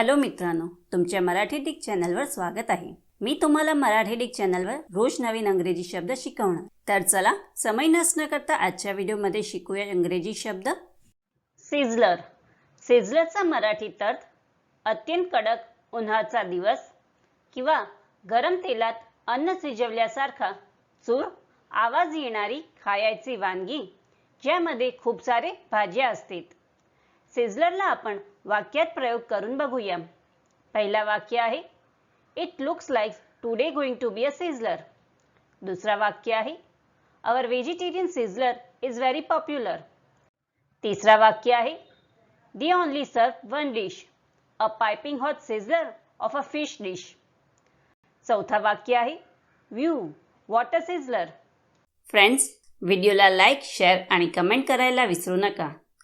Hello मित्रांनो तुमच्या Marathi Dick चॅनलवर स्वागत आहे. मी तुम्हाला मराठी डिक चॅनलवर रोज नवीन अंग्रेजी शब्द शिकवणार. तर चला समय नसणं करता आजच्या व्हिडिओमध्ये शिकूया इंग्रजी शब्द. सिझलर. सिझलरचा मराठीत अर्थ अत्यंत कडक उन्हाचा दिवस किंवा गरम तेलात अन्न शिजवल्यासारखा चूर आवाज येणारी खायची वानगी ज्यामध्ये खूप सारे भाज्या असतात. सिझलरला आपण वाक्यात प्रयोग करून बघूया. पहिला वाक्य आहे it looks like today going to be a sizzler दुसरा वाक्य आहे our vegetarian sizzler is very popular तिसरा वाक्य आहे the only serve one dish a piping hot sizzler of a fish dish चौथा वाक्य आहे व्ह्यू वॉटर सिझलर फ्रेंड्स व्हिडिओला लाईक शेअर आणि कमेंट करायला विसरू नका.